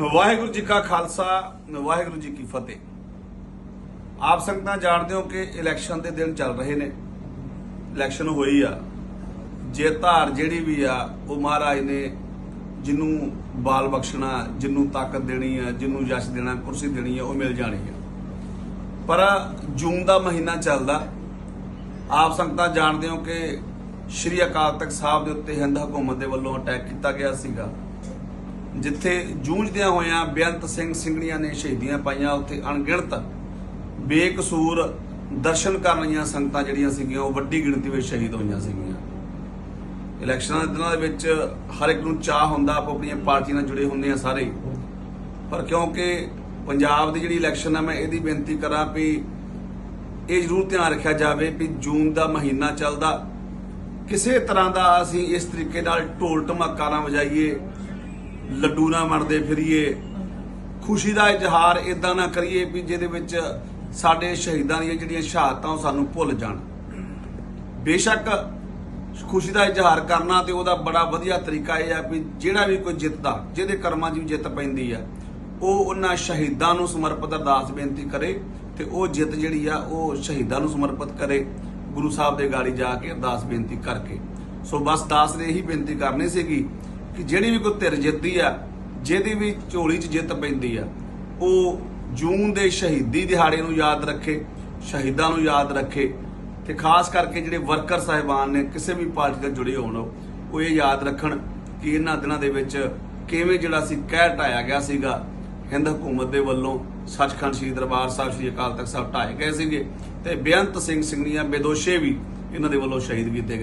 ਵਾਹਿਗੁਰੂ ਜੀ ਕਾ ਖਾਲਸਾ, ਵਾਹਿਗੁਰੂ ਜੀ ਕੀ ਫਤਿਹ। ਆਪ ਸੰਗਤਾਂ ਜਾਣਦੇ ਹੋ ਕਿ ਇਲੈਕਸ਼ਨ ਦੇ ਦਿਨ ਚੱਲ ਰਹੇ ਨੇ। ਇਲੈਕਸ਼ਨ ਹੋਈ ਆ। ਜੇ ਧਾਰ ਜਿਹੜੀ ਵੀ ਆ, ਉਹ ਮਹਾਰਾਜ ਨੇ ਜਿਹਨੂੰ ਬਾਲ ਬਖਸ਼ਣਾ ਜਿਹਨੂੰ ਤਾਕਤ ਦੇਣੀ ਆ ਜਿਹਨੂੰ ਯਸ਼ ਦੇਣਾ, ਕੁਰਸੀ ਦੇਣੀ ਆ, ਉਹ ਮਿਲ ਜਾਣੀ ਆ। ਪਰ ਜੂਨ ਦਾ ਮਹੀਨਾ ਚੱਲਦਾ। ਆਪ ਸੰਗਤਾਂ ਜਾਣਦੇ ਹੋ ਕਿ ਸ਼੍ਰੀ ਅਕਾਲ ਤਖਤ ਸਾਹਿਬ ਦੇ ਉੱਤੇ ਹਿੰਦ ਹਕੂਮਤ ਦੇ ਵੱਲੋਂ ਅਟੈਕ ਕੀਤਾ ਗਿਆ ਸੀਗਾ। ਜਿੱਥੇ ਜੂਝਦਿਆਂ ਹੋਇਆਂ ਬੇਅੰਤ ਸਿੰਘ ਸਿੰਘਣੀਆਂ ਨੇ ਸ਼ਹੀਦੀਆਂ ਪਾਈਆਂ, ਉੱਥੇ ਅਣਗਿਣਤ ਬੇਕਸੂਰ ਦਰਸ਼ਨ ਕਰਨ ਵਾਲੀਆਂ ਸੰਗਤਾਂ ਜਿਹੜੀਆਂ ਸੀਗੀਆਂ, ਉਹ ਵੱਡੀ ਗਿਣਤੀ ਵਿੱਚ ਸ਼ਹੀਦ ਹੋਈਆਂ ਸੀਗੀਆਂ। ਇਲੈਕਸ਼ਨਾਂ ਦੇ ਦਿਨਾਂ ਦੇ ਵਿੱਚ ਹਰ ਇੱਕ ਨੂੰ ਚਾਹ ਹੁੰਦਾ, ਆਪੋ ਆਪਣੀਆਂ ਪਾਰਟੀਆਂ ਨਾਲ ਜੁੜੇ ਹੁੰਦੇ ਆ ਸਾਰੇ। ਪਰ ਕਿਉਂਕਿ ਪੰਜਾਬ ਦੀ ਜਿਹੜੀ ਇਲੈਕਸ਼ਨ ਆ, ਮੈਂ ਇਹਦੀ ਬੇਨਤੀ ਕਰਾਂ ਵੀ ਇਹ ਜ਼ਰੂਰ ਧਿਆਨ ਰੱਖਿਆ ਜਾਵੇ ਵੀ ਜੂਨ ਦਾ ਮਹੀਨਾ ਚੱਲਦਾ। ਕਿਸੇ ਤਰ੍ਹਾਂ ਦਾ ਅਸੀਂ ਇਸ ਤਰੀਕੇ ਨਾਲ ਢੋਲ ਢਮਾਕਾ ਨਾ ਵਜਾਈਏ ਲੱਡੂ ਨਾ ਮਰਦੇ ਫਿਰੀਏ। ਖੁਸ਼ੀ ਦਾ ਇਜ਼ਹਾਰ ਇਦਾਂ ਨਾ ਕਰੀਏ ਵੀ ਜਿਹਦੇ ਵਿੱਚ ਸਾਡੇ ਸ਼ਹੀਦਾਂ ਦੀਆਂ ਜਿਹੜੀਆਂ ਸ਼ਹਾਦਤਾਂ ਉਹ ਸਾਨੂੰ ਭੁੱਲ ਜਾਣ। ਬੇਸ਼ੱਕ ਖੁਸ਼ੀ ਦਾ ਇਜ਼ਹਾਰ ਕਰਨਾ ਤੇ ਉਹਦਾ ਬੜਾ ਵਧੀਆ ਤਰੀਕਾ ਇਹ ਆ ਵੀ ਜਿਹੜਾ ਵੀ ਕੋਈ ਜਿੱਤਦਾ, ਜਿਹਦੇ ਕਰਮਾਂ 'ਚ ਵੀ ਜਿੱਤ ਪੈਂਦੀ ਆ, ਉਹ ਉਹਨਾਂ ਸ਼ਹੀਦਾਂ ਨੂੰ ਸਮਰਪਿਤ ਅਰਦਾਸ ਬੇਨਤੀ ਕਰੇ ਤੇ ਉਹ ਜਿੱਤ ਜਿਹੜੀ ਆ ਉਹ ਸ਼ਹੀਦਾਂ ਨੂੰ ਸਮਰਪਿਤ ਕਰੇ। ਗੁਰੂ ਸਾਹਿਬ ਦੇ ਗਾੜੀ ਜਾ ਕੇ ਅਰਦਾਸ ਬੇਨਤੀ ਕਰਕੇ। ਸੋ ਬਸ ਦਾਸ ਨੇ ਇਹੀ ਬੇਨਤੀ ਕਰਨੀ ਸੀਗੀ ਕਿ ਜਿਹੜੀ ਵੀ ਕੋਈ ਧਿਰ ਜਿੱਤਦੀ ਆ, ਜਿਹਦੀ ਵੀ ਝੋਲੀ 'ਚ ਜਿੱਤ ਪੈਂਦੀ ਆ, ਉਹ ਜੂਨ ਦੇ ਸ਼ਹੀਦੀ ਦਿਹਾੜੇ ਨੂੰ ਯਾਦ ਰੱਖੇ, ਸ਼ਹੀਦਾਂ ਨੂੰ ਯਾਦ ਰੱਖੇ ਤੇ ਖਾਸ ਕਰਕੇ ਜਿਹੜੇ ਵਰਕਰ ਸਾਹਿਬਾਨ ਨੇ, ਕਿਸੇ ਵੀ ਪਾਰਟੀ ਨਾਲ ਜੁੜੇ ਹੋਣ, ਉਹ ਇਹ ਯਾਦ ਰੱਖਣ ਕਿ ਇਹਨਾਂ ਦਿਨਾਂ ਦੇ ਵਿੱਚ ਕਿਵੇਂ ਜਿਹੜਾ ਸੀ ਕਹਿ ਢਾਇਆ ਗਿਆ ਸੀਗਾ, ਹਿੰਦ ਹਕੂਮਤ ਦੇ ਵੱਲੋਂ ਸੱਚਖੰਡ ਸ੍ਰੀ ਦਰਬਾਰ ਸਾਹਿਬ, ਸ੍ਰੀ ਅਕਾਲ ਤਖਤ ਸਾਹਿਬ ਢਾਏ ਗਏ ਸੀਗੇ ਤੇ ਬੇਅੰਤ ਸਿੰਘ ਸਿੰਘਨੀਆਂ ਬੇਦੋਸ਼ੇ ਵੀ ਇਹਨਾਂ ਦੇ ਵੱਲੋਂ ਸ਼ਹੀਦ ਕੀਤੇ ਗਏ।